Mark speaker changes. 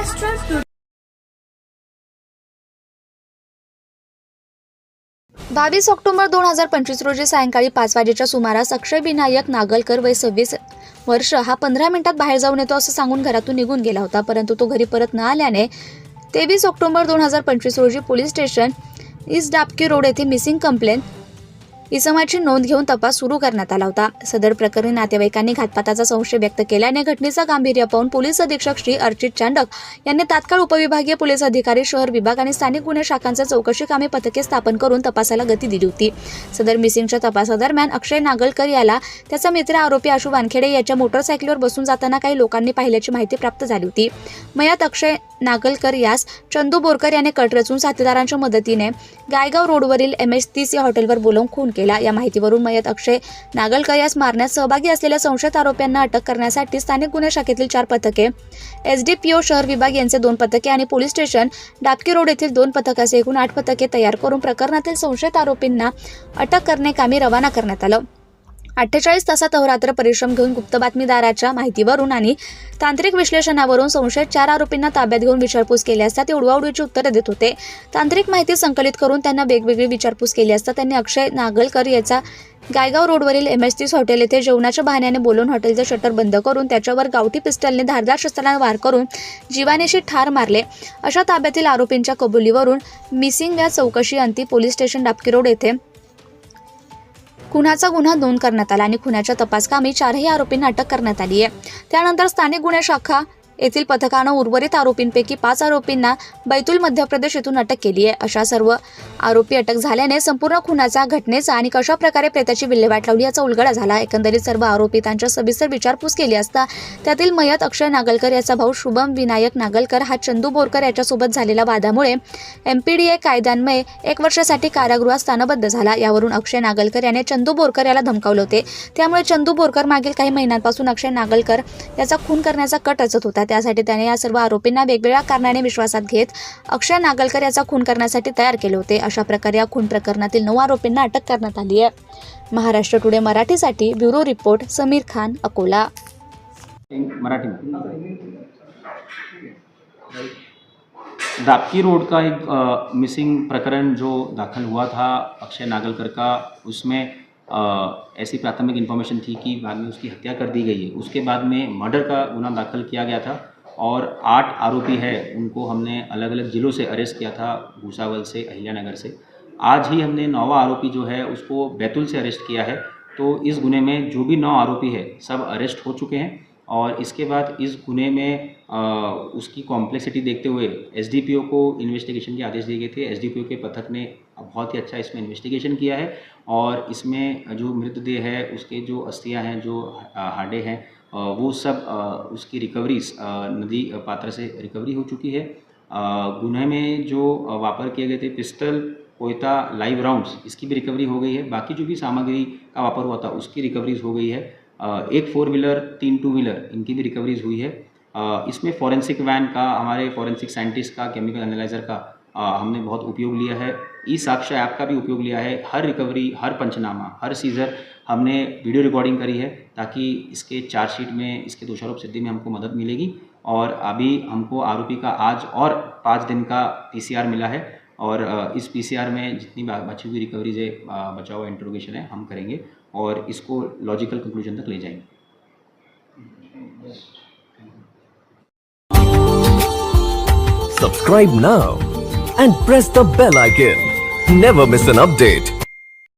Speaker 1: महाराष्ट्र
Speaker 2: बावीस ऑक्टोबर दोन हजार पंचवीस रोजी सायंकाळी पाच वाजेच्या सुमारास अक्षय विनायक नागलकर वय सव्वीस वर्ष हा पंधरा मिनिटात बाहेर जाऊन येतो असं सांगून घरातून निघून गेला होता परंतु तो घरी परत न आल्याने तेवीस ऑक्टोबर दोन हजार पंचवीस रोजी police station east Dabki road येथे मिसिंग कंप्लेंट इसमाची नोंद घेऊन तपास सुरू करण्यात आला होता. सदर प्रकरणी नातेवाईकांनी घातपाताचा संशय व्यक्त केल्याने घटनेचा गांभीर्य पाहून पोलीस अधीक्षक श्री अर्चित चांडक यांनी तात्काळ उपविभागीय पोलीस अधिकारी शहर विभाग आणि स्थानिक गुन्हे शाखांचा चौकशी कामे पथके स्थापन करून तपासाला गती दिली होती. सदर मिसिंगच्या तपासादरम्यान अक्षय नागलकर याला त्याचा मित्र आरोपी आशू वानखेडे याच्या मोटरसायकलवर बसून जाताना काही लोकांनी पाहिल्याची माहिती प्राप्त झाली होती. मयात अक्षय नागलकर यास चंदू बोरकर याने कट रचून साथीदारांच्या मदतीने गायगाव रोडवरील एम एस तीस सी हॉटेलवर बोलावून खून केला. या माहितीवरून मयत अक्षय नागलकर यास मारण्यात सहभागी असलेल्या संशयित आरोपींना अटक करण्यासाठी स्थानिक गुन्हे शाखेतील चार पथके एस डी पी ओ शहर विभाग यांचे दोन पथके आणि पोलीस स्टेशन डाबकी रोड येथील दोन पथकाचे एकूण आठ पथके तयार करून प्रकरणातील संशयित आरोपींना अटक करणे कामी रवाना करण्यात आलं. अठ्ठेचाळीस तासात अहोरात्र परिश्रम घेऊन गुप्त बातमीदाराच्या माहितीवरून आणि तांत्रिक विश्लेषणावरून संशयित चार आरोपींना ताब्यात घेऊन विचारपूस केली असता ते उडवाउडीची उत्तरं देत होते. तांत्रिक माहिती संकलित करून त्यांना वेगवेगळी विचारपूस केली असता त्यांनी अक्षय नागलकर याचा गायगाव रोडवरील एम एस तीस हॉटेल येथे जेवणाच्या बहाण्याने बोलून हॉटेलचं शटर बंद करून त्याच्यावर गावठी पिस्टलने धारदार शस्त्राने वार करून जीवानेशी ठार मारले. अशा ताब्यातील आरोपींच्या कबुलीवरून मिसिंग या चौकशी अंती पोलीस स्टेशन डाबकी रोड येथे खुनाचा गुन्हा नोंद करण्यात आला आणि खुनाच्या तपासकामी चारही आरोपींना अटक करण्यात आली आहे. त्यानंतर स्थानिक गुन्हे शाखा येथील पथकानं उर्वरित आरोपींपैकी पाच आरोपींना बैतूल मध्य प्रदेश येथून अटक केली आहे. अशा सर्व आरोपी अटक झाल्याने संपूर्ण खुनाचा घटनेचा आणि कशा प्रकारे प्रेताची विल्हेवाट लावली याचा उलगडा झाला. एकंदरीत सर्व आरोपी त्यांच्या सविस्तर विचारपूस केली असता त्यातील मयत अक्षय नागलकर याचा भाऊ शुभम विनायक नागलकर हा चंदू बोरकर याच्यासोबत झालेल्या वादामुळे एम पी डी ए कायद्यान्वये एक वर्षासाठी कारागृहात स्थानबद्ध झाला. यावरून अक्षय नागलकर याने चंदू बोरकर याला धमकावले होते. त्यामुळे चंदू बोरकर मागील काही महिन्यांपासून अक्षय नागलकर याचा खून करण्याचा कट रचत होता. त्यासाठी त्याने या सर्व आरोपींना वेगवेगळ्या कारणाने विश्वासात घेत अक्षय नागलकर याचा खून करण्यासाठी तयार केले होते. अशा प्रकारे या खून प्रकरणातील नऊ आरोपींना अटक करण्यात आली आहे. महाराष्ट्र टुडे मराठीसाठी bureau report Samir Khan Akola.
Speaker 3: Marathi Dapki road का एक आ, मिसिंग प्रकरण जो दाखिल हुआ था अक्षय नागलकर का उसमें ऐसी प्राथमिक इन्फॉर्मेशन थी कि बाद में उसकी हत्या कर दी गई है। उसके बाद में मर्डर का गुना दाखिल किया गया था और आठ आरोपी है, उनको हमने अलग अलग ज़िलों से अरेस्ट किया था, भूसावल से, अहिल्यानगर से। आज ही हमने नौवा आरोपी जो है, उसको बैतूल से अरेस्ट किया है। तो इस गुने में जो भी नौ आरोपी है, सब अरेस्ट हो चुके हैं। और इसके बाद इस गुने में अ, उसकी कॉम्प्लेक्सिटी देखते हुए एसडीपीओ को इन्वेस्टिगेशन के आदेश दिए गए थे। एसडीपीओ के पथक ने बहुत ही अच्छा इसमें इन्वेस्टिगेशन किया है और इसमें जो मृतदेह है उसके जो अस्थियाँ हैं जो हाडे हैं वो सब अ, उसकी रिकवरीज नदी पात्र से रिकवरी हो चुकी है। अ, में जो वापर किए गए थे पिस्टल कोयता लाइव राउंड्स इसकी भी रिकवरी हो गई है। बाकी जो भी सामग्री का वापर हुआ था उसकी रिकवरीज हो गई है। एक फोर व्हीलर तीन टू व्हीलर इनकी भी रिकवरीज हुई है। इसमें फॉरेंसिक वैन का, हमारे फॉरेंसिक साइंटिस्ट का केमिकल एनालाइजर का हमने बहुत उपयोग लिया है। ई साक्ष्य ऐप का भी उपयोग लिया है। हर रिकवरी हर पंचनामा, हर सीज़र हमने वीडियो रिकॉर्डिंग करी है ताकि इसके चार्जशीट में, इसके दोषारोप सिद्धि में हमको मदद मिलेगी। और अभी हमको आरोपी का आज और पाँच दिन का पीसीआर मिला है। और इस पीसीआर में जितनी बची हुई रिकवरीज है बचा हुआ इंट्रोगेशन है, हम करेंगे और इसको लॉजिकल कंक्लूजन तक ले जाएँगे
Speaker 4: subscribe now and press the bell icon. Never miss an update.